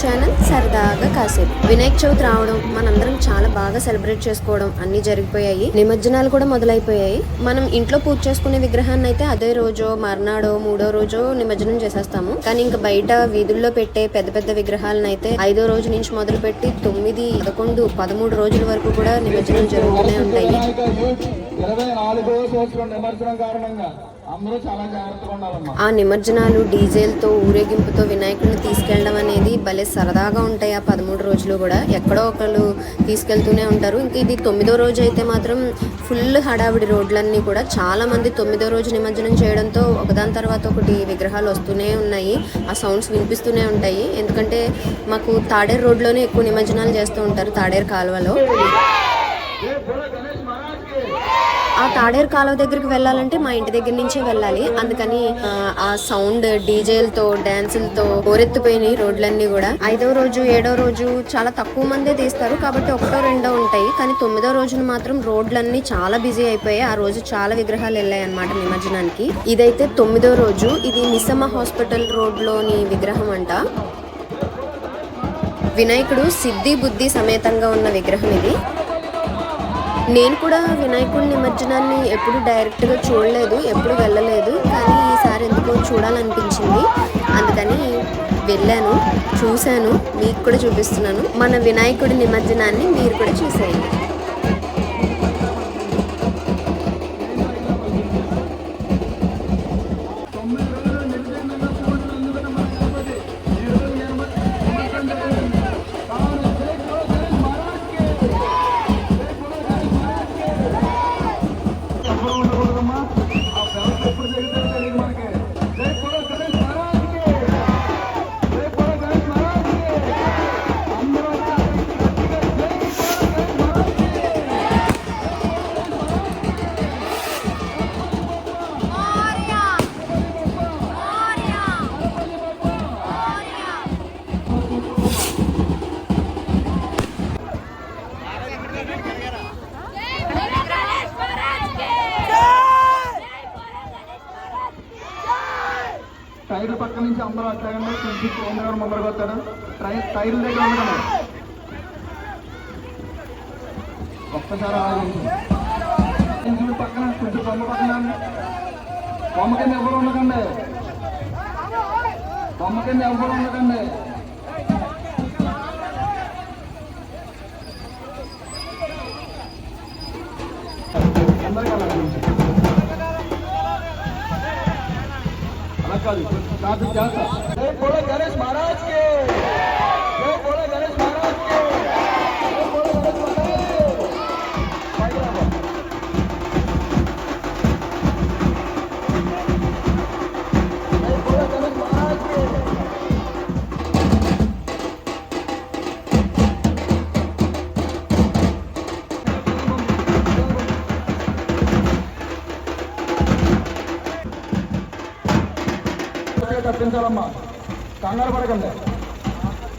Channel సరదాగా కాసేపు. వినాయక చవితి రావడం మనందరం చాలా బాగా సెలబ్రేట్ చేసుకోవడం అన్ని జరిగిపోయాయి. నిమజ్జనాలు కూడా మొదలైపోయాయి. మనం ఇంట్లో పూజ చేసుకునే విగ్రహాన్ని అయితే అదే రోజో మర్నాడో మూడో రోజో నిమజ్జనం చేసేస్తాము. కానీ ఇంకా బయట వీధుల్లో పెట్టే పెద్ద పెద్ద విగ్రహాలను అయితే ఐదో రోజు నుంచి మొదలు పెట్టి తొమ్మిది పదకొండు పదమూడు రోజుల వరకు కూడా నిమజ్జనం జరుగుతూనే ఉంటాయి. ఇరవై సంవత్సరం నిమజ్జనం కారణంగా ఆ నిమజ్జనాలు డీజేలతో ఊరేగింపుతో వినాయకుడిని తీసుకెళ్ళడం అనేది భలే సరదాగా ఉంటాయి ఆ పదమూడు రోజులు కూడా. ఎక్కడో ఒకళ్ళు తీసుకెళ్తూనే ఉంటారు. ఇంక ఇది తొమ్మిదో రోజు అయితే మాత్రం ఫుల్ హడావిడి రోడ్లన్నీ కూడా. చాలా మంది తొమ్మిదో రోజు నిమజ్జనం చేయడంతో ఒకదాని తర్వాత ఒకటి విగ్రహాలు వస్తూనే ఉన్నాయి. ఆ సౌండ్స్ వినిపిస్తూనే ఉంటాయి. ఎందుకంటే మాకు తాడేరు రోడ్లోనే ఎక్కువ నిమజ్జనాలు చేస్తూ ఉంటారు తాడేరు కాలువలో. ఆ తాడేరు కాలువ దగ్గరికి వెళ్ళాలంటే మా ఇంటి దగ్గర నుంచే వెళ్ళాలి. అందుకని ఆ, సౌండ్ డీజేలతో డాన్సులతో ఓరెత్తిపోయినాయి రోడ్లన్నీ కూడా. ఐదో రోజు ఏడో రోజు చాలా తక్కువ మందే తీస్తారు. కాబట్టి ఒకటో రెండో ఉంటాయి. కానీ తొమ్మిదో రోజున మాత్రం రోడ్లన్నీ చాలా బిజీ అయిపోయాయి. ఆ రోజు చాలా విగ్రహాలు వెళ్ళాయి అనమాట నిమజ్జనానికి. ఇదైతే తొమ్మిదో రోజు. ఇది మిసమ్మ హాస్పిటల్ రోడ్లోని విగ్రహం అంట. వినాయకుడు సిద్ధి బుద్ధి సమేతంగా ఉన్న విగ్రహం ఇది. నేను కూడా వినాయకుడి నిమజ్జనాన్ని ఎప్పుడు డైరెక్ట్గా చూడలేదు ఎప్పుడు వెళ్ళలేదు. కానీ ఈసారి ఎందుకో చూడాలనిపించింది. అందుకని వెళ్ళాను చూశాను. మీకు కూడా చూపిస్తున్నాను. మన వినాయకుడి నిమజ్జనాన్ని మీరు కూడా చూసేయండి. టైర్ల పక్క నుంచి అందరూ అట్లాగండి. కొంచెం కేంద్రం ముందరకు వస్తారు. ట్రైన్ టైర్ల దగ్గర ఉండడం ఒక్కసారి ఆలోచించండి పక్కన కొంచెం బొమ్మ పక్కన బొమ్మ కింద ఎవరు ఉండకండి. బొమ్మ కింద ఎవరు ఉండకండి. అందరికీ అలా ఆలోచించండి. అలా కాదు కాదు జాగ్రత్త జై తప్పించాలమ్మా. కంగారు పడకండి.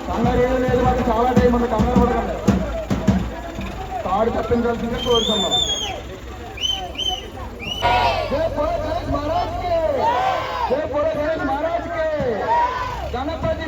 కంగారు ఏమీ లేదు మాకు చాలా టైం ఉంది కంగారు పడకండి. తాడు తప్పించాల్సిందే కోరుతున్నాం. మహారాజ్ మహారాజ్ గణపతి బప్ప గణపతి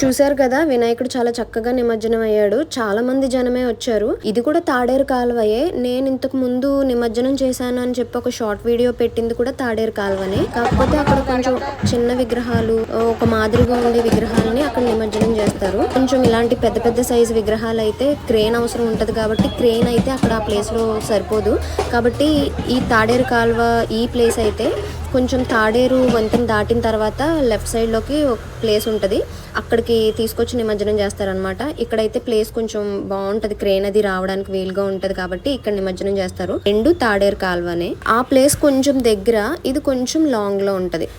చూశారు కదా వినాయకుడు చాలా చక్కగా నిమజ్జనం అయ్యాడు. చాలా మంది జనమే వచ్చారు. ఇది కూడా తాడేరు కాలువయే. నేను ఇంతకు ముందు నిమజ్జనం చేశాను అని చెప్పి ఒక షార్ట్ వీడియో పెట్టింది కూడా తాడేరు కాలువనే. కాకపోతే అక్కడ కొంచెం చిన్న విగ్రహాలు ఒక మాదిరిగా ఉండే విగ్రహాలని అక్కడ నిమజ్జనం చేస్తారు. కొంచెం ఇలాంటి పెద్ద పెద్ద సైజు విగ్రహాలు అయితే క్రేన్ అవసరం ఉంటది కాబట్టి క్రేన్ అయితే అక్కడ ఆ ప్లేస్లో సరిపోదు. కాబట్టి ఈ తాడేరు కాలువ ఈ ప్లేస్ అయితే కొంచెం తాడేరు వంతెన దాటిన తర్వాత లెఫ్ట్ సైడ్లోకి ఒక ప్లేస్ ఉంటుంది. అక్కడికి తీసుకొచ్చి నిమజ్జనం చేస్తారనమాట ఇక్కడైతే ప్లేస్ కొంచెం బాగుంటుంది. క్రేన్ అది రావడానికి వీలుగా ఉంటుంది కాబట్టి ఇక్కడ నిమజ్జనం చేస్తారు. రెండు తాడేరు కాల్వనే. ఆ ప్లేస్ కొంచెం దగ్గర ఇది కొంచెం లాంగ్లో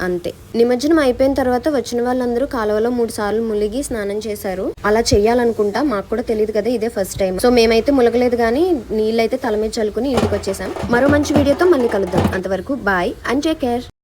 అంతే. నిమజ్జనం అయిపోయిన తర్వాత వచ్చిన వాళ్ళందరూ కాలువలో మూడు సార్లు ములిగి స్నానం చేశారు. అలా చెయ్యాలనుకుంటా మాకు కూడా తెలియదు కదా ఇదే ఫస్ట్ టైం సో మేమైతే ములగలేదు కానీ నీళ్ళైతే తల మీద చల్లుకుని ఇంటికి వచ్చేసాం. మరో మంచి వీడియోతో మళ్ళీ కలుద్దాం. అంతవరకు బాయ్ అండ్ టేక్ కేర్